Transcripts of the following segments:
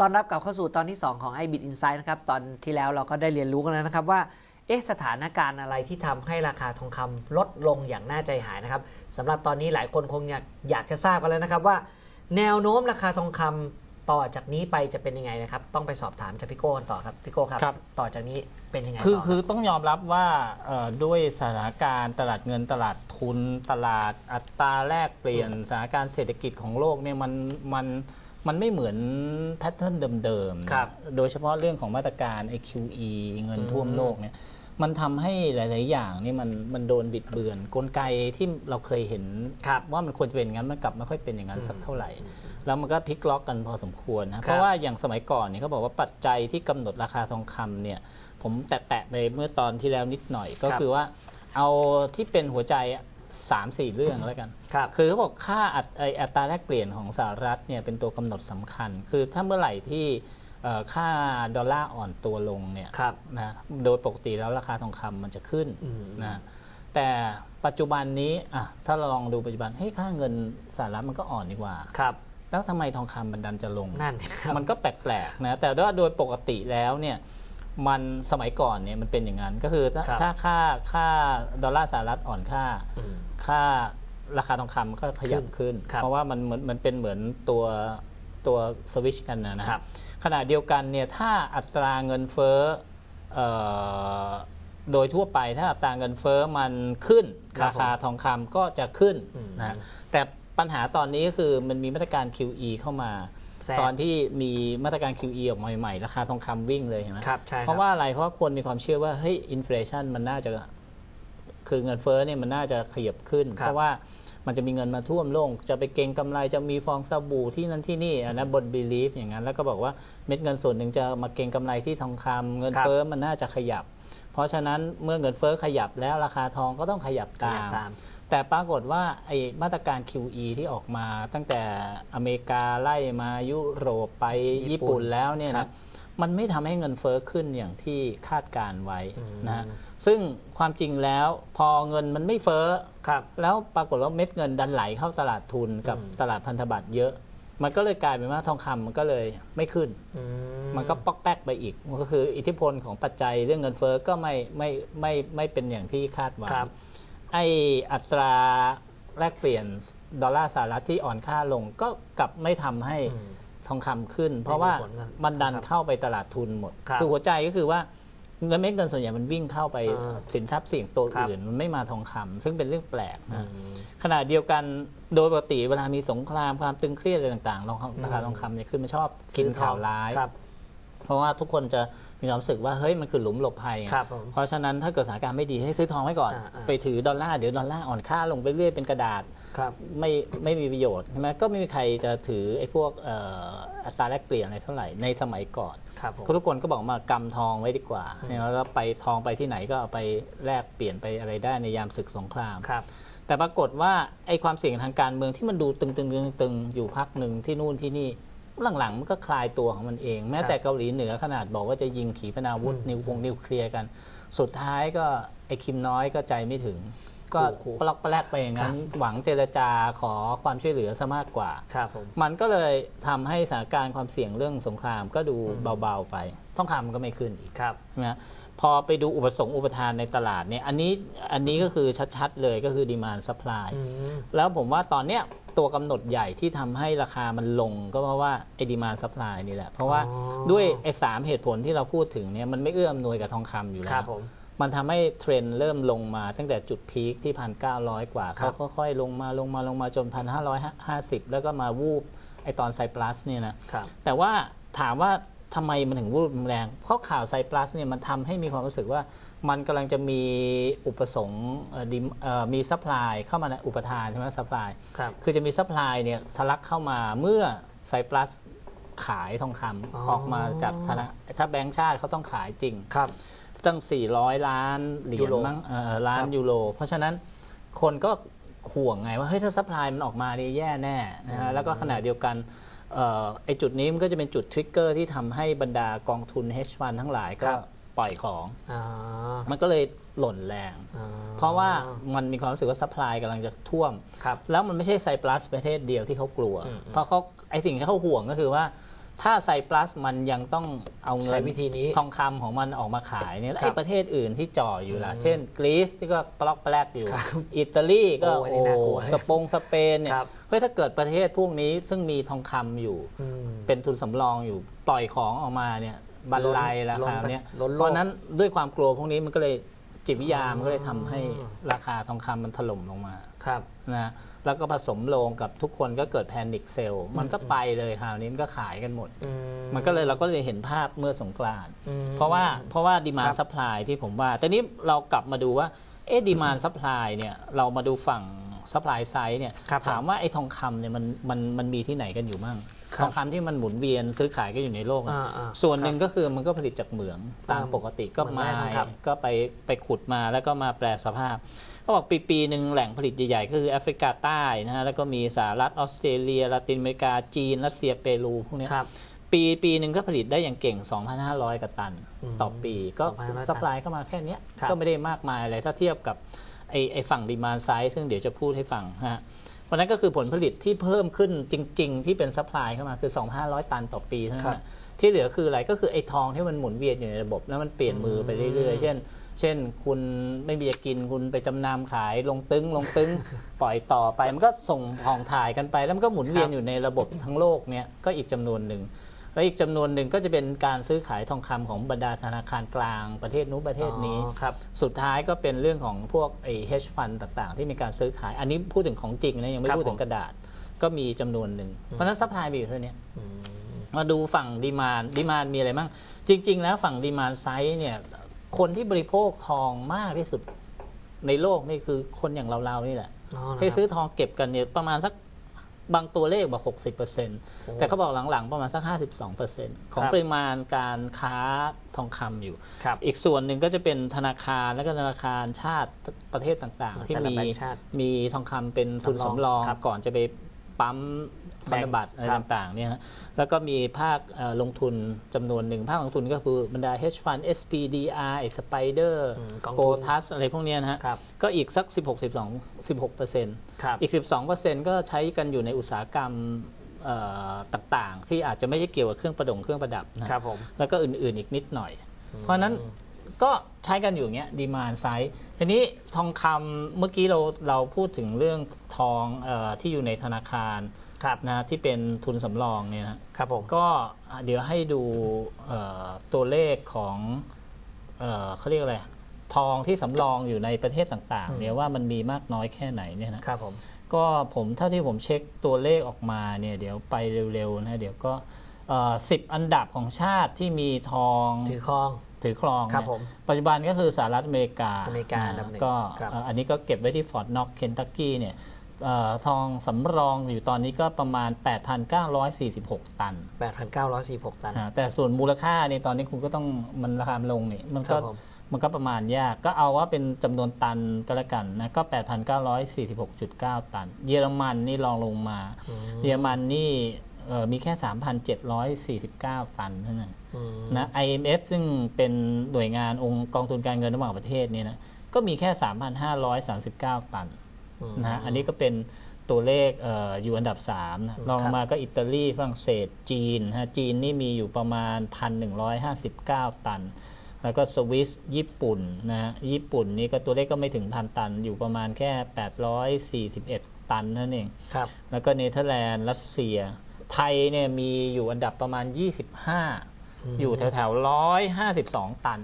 ตอนรับกลับเข้าสู่ตอนที่ 2 ของ i b i t Insight นะครับ ตอนที่แล้วเราก็ได้เรียนรู้กันแล้วนะครับว่า เอ๊ะ สถานการณ์อะไรที่ทำให้ราคาทองคำลดลงอย่างน่าใจหายนะครับสำหรับตอนนี้หลายคนคงอยากอยากจะทราบกันแล้วนะครับว่า แนวโน้มราคาทองคำต่อจากนี้ไปจะเป็นยังไงนะครับ ต้องไปสอบถามจากพี่โก้กันต่อครับพี่โก้ครับครับต่อจากนี้เป็นยังไงคือต่อคือต้องยอมรับว่าเอ่อด้วยสถานการณ์ตลาดเงินตลาดทุนตลาดอัตราแลกเปลี่ยนสถานการณ์เศรษฐกิจของโลกเนี่ยมันมันมัน ไม่เหมือนแพทเทิร์นเดิมๆนะครับโดยเฉพาะเรื่องของมาตรการ QE เงินท่วมโลกเนี่ย มันทำให้หลาย ๆ อย่างนี่มันมันโดนบิดเบือน กลไกที่เราเคยเห็นครับว่ามันควรจะเป็นอย่างนั้นมันกลับไม่ค่อยเป็นอย่างนั้นสักเท่าไหร่ แล้วมันก็พลิกล็อกกันพอสมควรนะ เพราะว่าอย่างสมัยก่อนเนี่ยเขาบอกว่าปัจจัยที่กำหนดราคาทองคำเนี่ย ผมแตะ ๆ ไปเมื่อตอนที่แล้วนิดหน่อยก็ครับคือว่าเอาที่เป็นหัวใจ สามสี่เรื่องแล้วกันครับคือเขาบอกค่าอัตไอ้อัตราแลกเปลี่ยนของสหรัฐเนี่ยเป็นตัวกำหนดสำคัญ คือถ้าเมื่อไหร่ที่เอ่อค่าดอลลาร์อ่อนตัวลงเนี่ยครับนะโดยปกติแล้วราคาทองคำมันจะขึ้นอืมนะแต่ปัจจุบันนี้อะถ้าเราลองดูปัจจุบันเฮ้ยค่าเงินสหรัฐมันก็อ่อนดีกว่าครับแล้วทำไมทองคำมันดันจะลงนั่นครับมันก็แปลกๆนะแต่ว่าโดยปกติแล้วเนี่ย มันสมัยก่อนเนี่ยมันเป็นอย่างนั้น ก็คือถ้าครับถ้าค่าค่าดอลลาร์สหรัฐอ่อนค่าอืมค่าราคาทองคำก็ขยับขึ้น ครับเพราะว่ามันเหมือนมันเป็นเหมือนตัวตัวสวิชกันนะนะครับ ขณะเดียวกันเนี่ยถ้าอัตราเงินเฟ้อเอ่อโดยทั่วไปถ้าอัตราเงินเฟ้อมันขึ้น ครับราคาทองคำก็จะขึ้นอืม นะแต่ปัญหาตอนนี้ก็คือมันมีมาตรการ QE เข้ามาแทรก ตอนที่มีมาตรการ QE ออกมาใหม่ๆ ราคาทองคำวิ่งเลยเห็นไหมครับใช่คบเพราะว่าอะไรเพราะว่าคนมีความเชื่อว่าเฮ้ยอินฟลชันมันน่าจะคือเงินเฟ้อเนี่ยมันน่าจะขยับขึ้นครับเพราะว่ามันจะมีเงินมาท่วมโลก จะไปเก็งกำไรจะมีฟองสบู่ที่นั่นที่นี่อันนะบนบีลีฟอย่างนั้น แล้วก็บอกว่าเม็ดเงินส่วนหนึ่งจะมาเก็งกำไรที่ทองคำเงินครับเฟ้อมันน่าจะขยับ เพราะฉะนั้นเมื่อเงินเฟ้อขยับแล้วราคาทองก็ต้องขยับขตายับมตาม แต่ปรากฏว่าไอ้มาตรการ QE ที่ออกมาตั้งแต่อเมริกาไล่มายุโรปไปญี่ญี่ปุ่ปุ่นนแล้วเนี่ยครันะบมันไม่ทำให้เงินเฟ้อขึ้นอย่างที่คาดการไว้อืมนะซึ่งความจริงแล้วพอเงินมันไม่เฟ้อครับแล้วปรากฏว่าเม็ดเงินดันไหลเข้าตลาดทุนกับอืมตลาดพันธบัตรเยอะ มันก็เลยกลายเป็นว่าทองคำมันก็เลยไม่ขึ้นอืมันก็ปอกแป๊กไปอีกมันก็คืออิทธิพลของปัจจัยเรื่องเงินเฟ้อก็ไม่ไม่ไม่ไม่เป็นอย่างที่คาดหวังครับ ไออัตราแลกเปลี่ยนดอลลาร์สหรัฐที่อ่อนค่าลงก็กลับไม่ทำให้อืมทองคำขึ้น เพราะว่าผลกันมันดันครับเข้าไปตลาดทุนหมดครับอหัวใจก็คือว่าเงินเม็ดเงินส่วนใหญ่มันวิ่งเข้าไปอ่าสินทรัพย์เสี่ยงตัวครับอื่น มันไม่มาทองคำซึ่งเป็นเรื่องแปลกอืนะมขณะเดียวกันโดยปกติเวลามีสงครามความตึงเครียดอะไรต่างๆราคาราคาทองคำเนี่ยขึ้นมาชอบกินข่าวร้ายครับเพราะว่าทุกคนจะ มีความรู้สึกว่าเฮ้ยมันคือหลุมหลบภัยไงครับผม เพราะฉะนั้นถ้าเกิดสถานการณ์ไม่ดีให้ซื้อทองไว้ก่อน อ่าอ่า ไปถือดอลลาร์เดี๋ยวดอลลาร์อ่อนค่าลงไปเรื่อยเป็นกระดาษ ครับ ไม่ไม่มีประโยชน์ใช่ไหมก็ไม่มีใครจะถือไอ้พวกเอ่ออัตราแลกเปลี่ยนอะไรเท่าไหร่ในสมัยก่อน ครับผม ทุกคนก็บอกมากำทองไว้ดีกว่าเนี่ยแล้วไปทองไปที่ไหนก็เอาไปแลกเปลี่ยนไปอะไรได้ในยามศึกสงคราม ครับ แต่ปรากฏว่าไอ้ความเสี่ยงทางการเมืองที่มันดูตึงๆตึงตึงๆอยู่พักหนึ่งที่นู่นที่นี่ หลังๆมันก็คลายตัวของมันเอง แม้แต่เกาหลีเหนือขนาดบอกว่าจะยิงขีปนาวุธอืมนิวคงนิวเคลียร์กัน สุดท้ายก็ไอ้คิมน้อยก็ใจไม่ถึง ก็โอ้โหปลอกปลแลกไปอย่างนั้น หวังเจรจาขอความช่วยเหลือซะมากกว่าครับผมมันก็เลยทำให้สถานการณ์ความเสี่ยงเรื่องสงครามก็ดูเบาๆไปท่องคำก็ไม่ขึ้นอีกครับใช่ไหมฮะ พอไปดูอุปสงค์อุปทานในตลาดเนี่ยอันนี้อันนี้ก็คือชัดๆเลยก็คือดีมานซัพพลายอืมแล้วผมว่าตอนเนี้ยตัวกำหนดใหญ่ที่ทำให้ราคามันลงก็เพราะว่าไอ้ดีมานซัพพลายนี่แหละ เพราะว่าอ๋อด้วยไอ้สามเหตุผลที่เราพูดถึงเนี่ยมันไม่เอื้ออำนวยกับทองคำอยู่คแล้รัวบผมมันทำให้เทรนด์เริ่มลงมาตั้งแต่จุดพีคที่พันเก้าร้อยกว่าครัเขาบค่อยๆลงมาลงมาลงมาจนพันห้าร้อยห้าสิบแล้วก็มาวูบไอตอนไซปลัสเนี่ยนะครับแต่ว่าถามว่า ทำไมมันถึงวูบแรง เพราะข่าวไซปลัสเนี่ยมันทำให้มีความรู้สึกว่ามันกำลังจะมีอุปสงค์เอ่อ dim- เอ่อมีซัพพลายเข้ามาในอุปทานใช่ไหมซัพพลายครับคือจะมีซัพพลายเนี่ยทะลักเข้ามาเมื่อไซปลัสขายทองคำอ๋อออกมาจากธนาถ้าแบงก์ชาติเขาต้องขายจริงครับตั้ง 400 ล้านเหรียูยญโรมั้งเอ่อล้านครับยูโรเพราะฉะนั้นคนก็ข่วงไงว่าเฮ้ยถ้าซัพพลายมันออกมาเนี่ยแย่แน่นะฮะแล้วก็ขณะเดียวกันเอ่อ ไอจุดนี้มันก็จะเป็นจุดทริกเกอร์ที่ทำให้บรรดากองทุน hedge fund ทั้งหลายก็ครับ ปล่อยของ อ่ามันก็เลยหล่นแรง อ่เพราะว่ามันมีความรู้สึกว่าซัพพลายกำลังจะท่วม ครับ แล้วมันไม่ใช่ไซปรัสประเทศเดียวที่เขากลัว อืมเพราะเขาไอสิ่งที่เขาห่วงก็คือว่า ถ้าไซปรัสมันยังต้องเอาเงิใช้นวิธีนี้ทองคำของมันออกมาขายเนี่ยแล้วครัไอ้บประเทศอื่นที่จ่ออยู่ล่ะอืมเช่นกรีซที่ก็ปลอกแปลกอยู่ ครับอิตาลีก็โอ้อันนี้น่ากลัวสปงสเปนเนี่ยครับ เฮ้ยถ้าเกิดประเทศพวกนี้ซึ่งมีทองคำอยู่ อืม เป็นทุนสำรองอยู่ปล่อยของออกมาเนี่ยบันไลราล้นคาเนี่ยล้นโลกเพราะฉะนั้นด้วยความกลัวพวกนี้มันก็เลยจิตวิทยามันก็เลยทำให้อืมราคาทองคำมันถล่มลงมาครับ นะ แล้วก็ผสมลงกับทุกคนก็เกิดแพนิคเซลมันก็ไปเลยคราวนี้มันก็ขายกันหมดอืมันก็เลยเราก็เลยเห็นภาพเมื่อสงกรานต์อืมเพราะว่าเพราะว่าดีมาครันบซัพพลายที่ผมว่าแต่นี้เรากลับมาดูว่าเอ๊ะดีมานซัพพลายเนี่ยเรามาดูฝั่งซัพพลายไซด์เนี่ยครับถามว่าไอ้ทองคำเนี่ยมันมันมันมีที่ไหนกันอยู่มั่งครับทองคำที่มันหมุนเวียนซื้อขายกันอยู่ในโลกอะอ่าอ่าส่วนหนึ่งก็คือมันก็ผลิตจากเหมืองตามอ่าปกติก็เหมือนมาแร่ทองคำก็ไปไปขุดมาแล้วก็มาแปลสภาพ เขาบอกปีปีหนึ่งแหล่งผลิตใหญ่ๆ ก็คือแอฟริกาใต้นะฮะแล้วก็มีสหรัฐออสเตรเลียลาตินอเมริกาจีนรัสเซียเปรูพวกเนี้ย ครับ ปีปีหนึ่งก็ผลิตได้อย่างเก่ง 2,500 กว่าตัน อืม ต่อปี ก็ 2,500 สป라이ก็มาแค่เนี้ย ครับ ก็ไม่ได้มากมายอะไรถ้าเทียบกับไอ้ไอ้ฝั่งดีมานไซด์ซึ่งเดี๋ยวจะพูดให้ฟังนะฮะเพราะนั้นก็คือผลผลิตที่เพิ่มขึ้นจริง ๆ ที่เป็นสป라이เข้ามาคือ 2,500 ตันต่อปีเท่านั้น ครับ นะที่เหลือคืออะไรก็คือไอ้ทองที่มันหมุนเวียนอยู่ในระบบ แล้วมันเปลี่ยนมือไปเรื่อยๆ เช่น เช่นคุณไม่มีจะกินคุณไปจำนำขายลงตึ้งลงตึ้ง ปล่อยต่อไป มันก็ส่งทองถ่ายกันไป แล้วมันก็หมุนเวียนอยู่ในระบบทั้งโลกเนี่ยก็อีกจำนวนหนึ่งแล้วอีกจำนวนหนึ่งก็จะเป็นการซื้อขายทองคำของบรรดาธนาคารกลางประเทศนู้นประเทศนี้อ๋อครับสุดท้ายก็เป็นเรื่องของพวกไอ้ hedge fund ต่าง ๆ ที่มีการซื้อขาย อันนี้พูดถึงของจริงนะยังไม่ครับพูดถึงกระดาษ ก็มีจำนวนหนึ่งเพราะฉะนั้นซัพพลายมีอยู่เท่านี้อืมมาดูฝั่งดีมานดีมานมีอะไรบ้างจริง ๆ แล้วฝั่งดีมานไซด์เนี่ย คนที่บริโภคทองมากที่สุดในโลกนี่คือคนอย่างเราๆนี่แหละอ๋อเหรอที่ครับซื้อทองเก็บกันเนี่ยประมาณสักบางตัวเลขบอก 60%แต่เขาบอกหลังๆ ประมาณสัก 52%ของครับปริมาณการค้าทองคำอยู่ครับอีกส่วนหนึ่งก็จะเป็นธนาคารและก็ธนาคารชาติประเทศต่างๆ ที่แต่ละมีแบงก์ชาติมีทองคำเป็นทุนสำรองสำรองครับก่อนจะไปปั๊ม พันธบัตรอะไรครับต่างๆเนี่ยนะแล้วก็มีภาคเอ่อลงทุนจำนวนหนึ่ง ภาคลงทุนก็คือบรรดา hedge fund SPDR ไอ้ Spider อืมกองโกทุนทัสอะไรพวกเนี้ยนะฮะครับก็อีกสัก 16 12 16เปอร์เซ็นต์ครับอีก 12เปอร์เซ็นต์ก็ใช้กันอยู่ในอุตสาหกรรมเอ่อต่างๆ ที่อาจจะไม่ได้เกี่ยวกับเครื่องประดงเครื่องประดับนะครับผมแล้วก็อื่นๆอีกนิดหน่อย เพราะฉะนั้นก็ใช้กันอยู่อย่างเงี้ยดีมานไซส์ทีนี้ทองคำเมื่อกี้เราเราพูดถึงเรื่องทองเออที่อยู่ในธนาคาร ครับนะที่เป็นทุนสำรองเนี่ยนะครับผมก็เดี๋ยวให้ดูเอ่อตัวเลขของเอ่อเขาเรียกอะไรทองที่สำรองอยู่ในประเทศต่างๆเนี่ยว่ามันมีมากน้อยแค่ไหนเนี่ยนะครับผมก็ผมเท่าที่ผมเช็คตัวเลขออกมาเนี่ยเดี๋ยวไปเร็วๆนะเดี๋ยวก็สิบอันดับของชาติที่มีทองถือครองถือครองครับเนี่ยผมปัจจุบันก็คือสหรัฐอเมริกาอเมริกาอันดับหนึ่งก็ครับเอ่ออันนี้ก็เก็บไว้ที่ฟอร์ดน็อกเคนตักกี้เนี่ยเอ่อ ทองสำรองอยู่ตอนนี้ก็ประมาณ 8,946 ตัน 8,946 ตันอ่าแต่ส่วนมูลค่านี่ตอนนี้คุณก็ต้องมันราคามันลงนี่มันครัก็บผมมันก็ประมาณยาก ก็เอาว่าเป็นจำนวนตันก็แล้วกันนะ ก็ 8,946.9 ตัน เยอรมันนี่ลองลงมา เยอรมันนี่เอ่อมีแค่ 3,749 ตันเท่านั้นอืมนะ IMF ซึ่งเป็นหน่วยงานองค์กองทุนการเงินระหว่างประเทศเนี่ยนะ ก็มีแค่ 3,539 ตันอืม นะฮะอันนี้ก็เป็นตัวเลขเอออยู่อันดับ3นะรองลงมาก็อิตาลีฝรั่งเศสจีนฮะจีนนี่มีอยู่ประมาณ 1,159 ตัน แล้วก็สวิสญี่ปุ่นนะฮะญี่ปุ่นนี่ก็ตัวเลขก็ไม่ถึงพันตัน อยู่ประมาณแค่ 841 ตันนั่นเองครับแล้วก็เนเธอร์แลนด์รัสเซีย ไทยเนี่ยมีอยู่อันดับประมาณ 25 อยู่แถวแถวร้อยห้าสิบสองตัน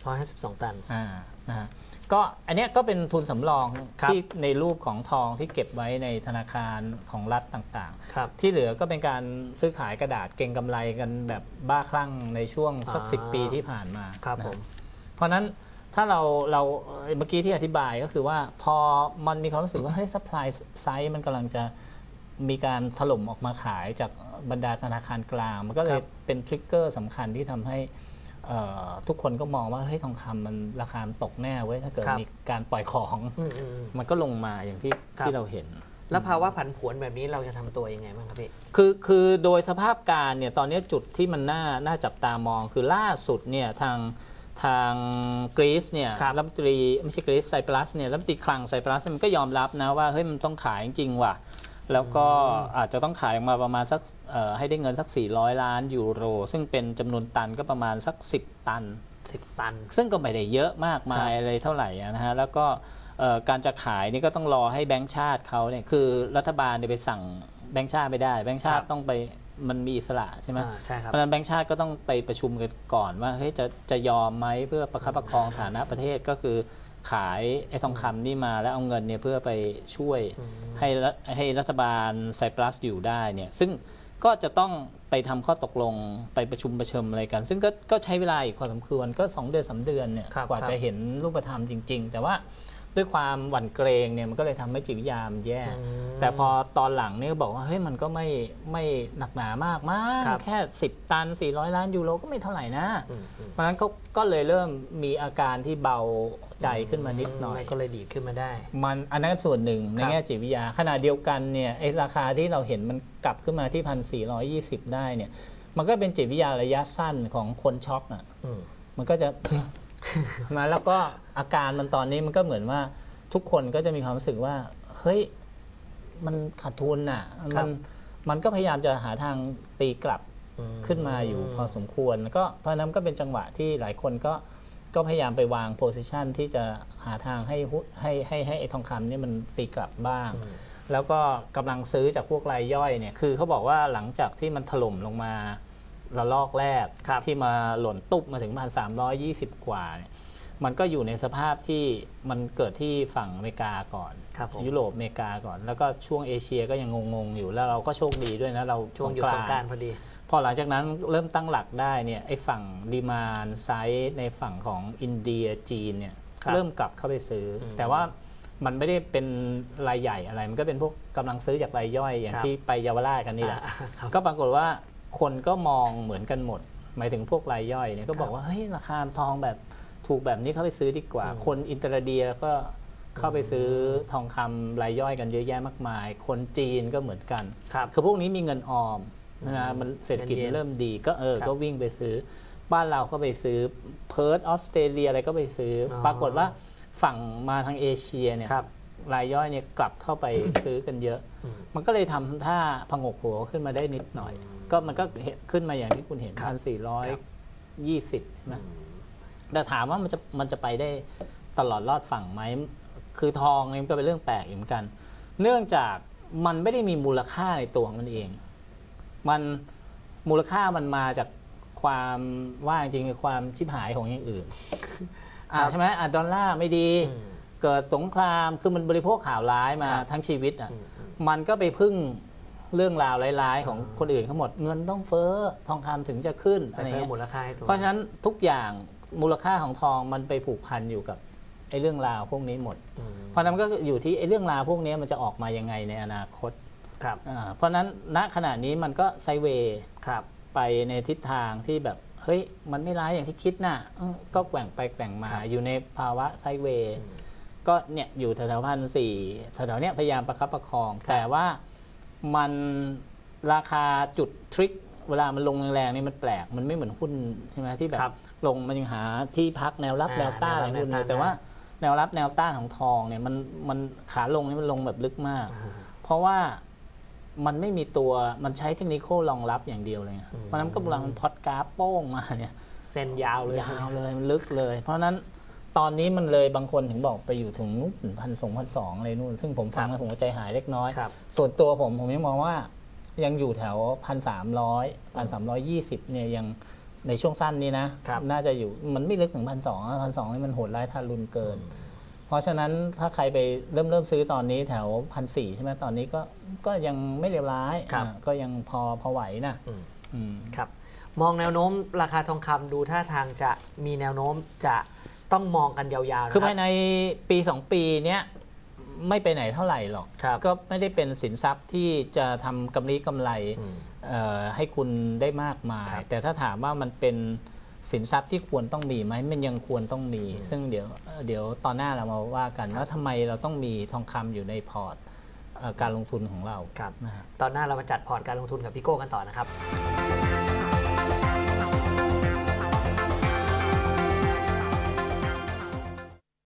152 ตันอ่านะฮะ ก็อันเนี้ยก็เป็นทุนสำรองครับที่ในรูปของทองที่เก็บไว้ในธนาคารของรัฐต่างครับๆ ที่เหลือก็เป็นการซื้อขายกระดาษเก็งกำไรกันแบบบ้าคลั่งในช่วงสักอ่า สิปีที่ผ่านมาครับนะผฮะมเพราะฉะนั้นถ้าเราเราเอ่อเมื่อกี้ที่อธิบายก็คือว่าพอมันมีความรู้สึกว่าเฮ้ย supply side มันกำลังจะมีการถล่มออกมาขายจากบรรดาธนาคารกลาง มันก็เลคยรับเป็นทริกเกอร์สำคัญที่ทำให้เอ่อ ทุกคนก็มองว่าเฮ้ยทองคำมันราคามันตกแน่เว้ยถ้าเกิดครับมีการปล่อยของอืมอืมอืมมันก็ลงมาอย่างที่ครับที่เราเห็น แล้วภาวะผันผวนแบบนี้เราจะทำตัวยังไงบ้างครับพี่คือคือโดยสภาพการเนี่ยตอนนี้จุดที่มันน่าน่าจับตามองคือล่าสุดเนี่ยทางทางกรีซเนี่ยครับรัฐมนตรีไม่ใช่กรีซไซปรัสเนี่ยรัฐมนตรีคลังไซปรัสมันก็ยอมรับนะว่าเฮ้ยมันต้องขายจริงๆว่ะแล้วก็อาจจะต้องขายออกมาประมาณสักเอ่อ ให้ได้เงินสัก 400 ล้านยูโร ซึ่งเป็นจำนวนตันก็ประมาณสัก 10 ตันสิบตัน ซึ่งก็ไม่ได้เยอะมากมายครับอะไรเท่าไหร่อะนะฮะแล้วก็เอ่อการจะขายนี่ก็ต้องรอให้แบงก์ชาติเขาเนี่ยคือรัฐบาลเนี่ยไปสั่งแบงก์ชาติไม่ได้ แบงก์ชาติต้องไปมันมีอิสระใช่ไหมอ่าใช่ครับเพราะฉะนั้นแบงก์ชาติก็ต้องไปประชุมกันก่อนว่าเฮ้ยจะจะยอมไหมเพื่อประคับประคองฐานะประเทศก็คือขายไอ้ทองคำนี่มาแล้วเอาเงินเนี่ยเพื่อไปช่วยให้รัฐให้รัฐบาลไซปรัสอยู่ได้เนี่ยซึ่ง ก็จะต้องไปทำข้อตกลงไปประชุมประเชิมอะไรกัน ซึ่งก็ก็ใช้เวลาอีกพอสมควรก็ 2 เดือนสาเดือนเนี่ยครับกว่าครับจะเห็นรูปธรรมจริง ๆ แต่ว่าด้วยความหวั่นเกรงเนี่ยมันก็เลยทำให้จิตวิทยามนแย่อืมแต่พอตอนหลังเนี่ยก็บอกว่าเฮ้ยมันก็ไม่ไม่หนักหนามากมากครับแค่ 10 ตัน 400 ล้านยูโรก็ไม่เท่าไหร่นะอืมอืมเพราะฉะนั้นเขาก็เลยเริ่มมีอาการที่เบา ใจขึ้นมานิดหน่อยมันก็เลยดีดขึ้นมาได้ มันอันนั้นส่วนหนึ่งในครับแง่จิตวิทยาขณะเดียวกันเนี่ยไอ้ราคาที่เราเห็นมันกลับขึ้นมาที่พันสี่ยี่ได้เนี่ย มันก็เป็นจิตวิทยาระยะสั้นของคนช็อกอะอืมมันก็จะมาแล้วก็อาการมันตอนนี้มันก็เหมือนว่าทุกคนก็จะมีความรู้สึกว่า เฮ้ย มันขาดทุนอะครัมับนมันก็พยายามจะหาทางตีกลับอืขึ้นมาอยู่พอสมควรแล้วก็เพราะฉะนั้นก็เป็นจังหวะที่หลายคนก็ ก็พยายามไปวางโพสิชันที่จะหาทางให้หุ้นให้ให้ให้ไอ้ทองคำเนี่ยมันตีกลับบ้าง แล้วก็กำลังซื้อจากพวกรายย่อยเนี่ยคือเขาบอกว่าหลังจากที่มันถล่มลงมาระลอกแรกครับที่มาหล่นตุบมาถึงพันสามกว่าเนี่ยมันก็อยู่ในสภาพที่มันเกิดที่ฝั่งอเมริกาก่อนครับผมยุโรปอเมริกาก่อน แล้วก็ช่วงเอเชียก็ยังงงๆอยู่แล้วเราก็โชคดีด้วยนะเราช่วงอยู่สงกรารพอดี พอหลังจากนั้นเริ่มตั้งหลักได้เนี่ยไอ้ฝั่งดีมานไซด์ในฝั่งของอินเดียจีนเนี่ยครับเริ่มกลับเข้าไปซื้ออมแต่ว่ามันไม่ได้เป็นรายใหญ่อะไร มันก็เป็นพวกกำลังซื้อจากรายย่อยอย่างครับที่ไปเยาวราชกันนี่แหละ อ่าครับก็ปรากฏว่าคนก็มองเหมือนกันหมด หมายถึงพวกรายย่อยเนี่ยก็บอคกรับว่าเฮ้ยราคาทองแบบถูกแบบนี้เข้าไปซื้อดีกว่า อืม คนอินเตอร์เดียก็เข้าไปซื้อทองคำรายย่อยกันเยอะแยะมากมาย คนจีนก็เหมือนกัน ครับ คือพวกนี้มีเงินออม นะมันเศรษฐกิจเงินเยนเริ่มดีก็เออครับก็วิ่งไปซื้อ บ้านเราก็ไปซื้อเพิร์ตออสเตรเลียอะไรก็ไปซื้อออปรากฏว่าฝั่งมาทางเอเชียเนี่ยครับรายย่อยเนี่ยกลับเข้าไปซื้อกันเยอะอืมมันก็เลยทำท่าพงกหัวขึ้นมาได้นิดหน่อย ก็มันก็เห็นขึ้นมาอย่างที่คุณเห็นครับพันสี่ร้อยครับยี่สิบนะแต่ถามว่ามันจะมันจะไปได้ตลอดรอดฝั่งไหม คือทองนี่มันก็เป็นเรื่องแปลกอีกเหมือนกัน เนื่องจากมันไม่ได้มีมูลค่าในตัวของมันเอง มันมูลค่ามันมาจากความว่าจริงๆคือความชิบหายของอย่างอื่นอ่าครับใช่ไหมอะดอลลาร์ไม่ดีอืมเกิดสงครามคือมันบริโภคข่าวร้ายมาครับทั้งชีวิตอะอืมอืมมันก็ไปพึ่งเรื่องราวร้ายๆ ของคนอื่นเขาหมดเงินต้องเฟ้อทองคำถึงจะขึ้นไปอะไรเพิ่มเงี้ยมูลค่าให้ตัวเพราะฉะนั้นทุกอย่างมูลค่าของทองมันไปผูกพันอยู่กับไอ้เรื่องราวพวกนี้หมดอืมเพราะฉะนั้นมันก็อยู่ที่ไอ้เรื่องราวพวกนี้มันจะออกมายังไงในอนาคต ครับอ่าเพราะฉะนั้นณขณะนี้มันก็ไซด์เวย์ครับไปในทิศทางที่แบบเฮ้ยมันไม่ร้ายอย่างที่คิดน่ะเออก็แกว่งไปแกว่งมาครับอยู่ในภาวะไซด์เวย์อืมก็เนี่ยอยู่แถวๆพันสี่แถวๆเนี้ยพยายามประคับประคองครับแต่ว่ามันราคาจุดทริคเวลามันลงแรงๆนี่มันแปลก มันไม่เหมือนหุ้นใช่ไหมที่แบครับบลงมันยังหาที่พักแนวรับอ่าแนวต้านแนวอะไรรับหุ้นแนวต้านเลยแต่ว่าแนวรับแนวต้านของทองเนี่ยมันมันขาลงนี่มันลงแบบลึกมากอ่าเพราะว่า มันไม่มีตัวมันใช้เทคนิครองรับอย่างเดียวเลยไงอืมเพราะฉะนั้นก็กำลังพอดกราฟโป้งมาเนี่ยเส้นยาวเลยยาวเลยมันลึกเลย เพราะฉะนั้นตอนนี้มันเลยบางคนถึงบอกไปอยู่ถึงพันสองพันสองเลยนู่น ซึ่งผมฟังแล้วผมก็ใจหายเล็กน้อยครับส่วนตัวผมผมยังมองว่ายังอยู่แถวพันสามร้อยพันสามร้อยยี่สิบเนี่ยยังในช่วงสั้นนี้นะครับน่าจะอยู่มันไม่ลึกถึงพันสองพันสองนี่มันโหดร้ายทารุณเกินเพ ราะฉะนั้นถ้าใครไปเริ่มเริ่มซื้อตอนนี้แถวพันสี่ใช่ไหมตอนนี้ก็ก็ยังไม่เลวร้ายครับ อ่าก็ยังพอพอไหวนะอืมอืม ครับ มองแนวโน้มราคาทองคำดูท่าทางจะมีแนวโน้มจะต้องมองกันยาวๆนะคือรับภายในปีสองปีเนี้ยไม่ไปไหนเท่าไหร่หรอก ครับ ก็ไม่ได้เป็นสินทรัพย์ที่จะทำกำไรกำไรอืม เอ่อให้คุณได้มากมาย ครับ แต่ถ้าถามว่ามันเป็น สินทรัพย์ที่ควรต้องมีไหมมันยังควรต้องมี ซึ่งเดี๋ยวเดี๋ยวตอนหน้าเรามาว่ากันว่าทำไมเราต้องมีทองคำอยู่ในพอร์ตเอ่อการลงทุนของเราครับนะฮะตอนหน้าเรามาจัดพอร์ตการลงทุนกับพี่โก้กันต่อนะครับ